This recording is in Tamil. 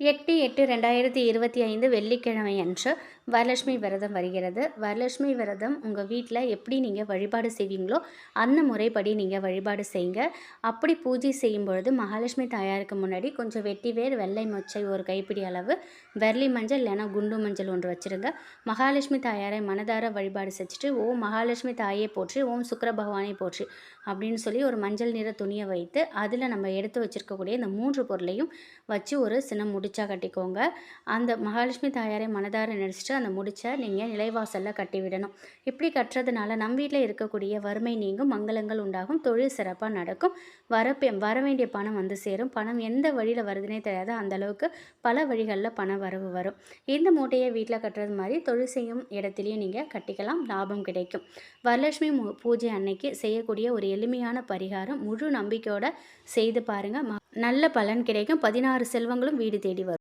எட்டு எட்டு ரெண்டாயிரத்தி இருபத்தி ஐந்து வெள்ளிக்கிழமை அன்று வரலட்சுமி விரதம் வருகிறது. வரலட்சுமி விரதம் உங்கள் வீட்டில் எப்படி நீங்கள் வழிபாடு செய்வீங்களோ அந்த முறைப்படி நீங்கள் வழிபாடு செய்யுங்க. அப்படி பூஜை செய்யும் பொழுது மகாலட்சுமி தாயாருக்கு முன்னாடி கொஞ்சம் வெட்டி வேர் வெள்ளை மொச்சை ஒரு கைப்பிடி அளவு வெள்ளி மஞ்சள் இல்லைனா குண்டு மஞ்சள் ஒன்று வச்சுருங்க. மகாலட்சுமி தாயாரை மனதார வழிபாடு செஞ்சுட்டு ஓம் மகாலட்சுமி தாயை போற்றி ஓம் சுக்கர பகவானை போற்றி அப்படின்னு சொல்லி ஒரு மஞ்சள் நிற துணியை வைத்து அதில் நம்ம எடுத்து வச்சுருக்கக்கூடிய இந்த மூன்று பொருளையும் வச்சு ஒரு சின்ன முடிச்சா கட்டிக்கோங்க. அந்த மகாலட்சுமி தாயாரை மனதார நினச்சிட்டு அந்த முடிச்சை நீங்கள் நிலைவாசலில் கட்டி விடணும். இப்படி கட்டுறதுனால நம் வீட்டில் இருக்கக்கூடிய வறுமை நீங்கும் மங்களங்கள் உண்டாகும் தொழில் சிறப்பாக நடக்கும். வர வர வேண்டிய பணம் வந்து சேரும். பணம் எந்த வழியில் வருதுன்னே தெரியாது அந்த அளவுக்கு பல வழிகளில் பண வரவு வரும். இந்த மூட்டையை வீட்டில் கட்டுறது மாதிரி தொழில் செய்யும் இடத்துலையும் நீங்கள் கட்டிக்கலாம். லாபம் கிடைக்கும். வரலட்சுமி பூஜை அன்னைக்கு செய்யக்கூடிய ஒரு எளிமையான பரிகாரம் முழு நம்பிக்கையோடு செய்து பாருங்கள் நல்ல பலன் கிடைக்கும். பதினாறு செல்வங்களும் வீடு தேடி வரும்.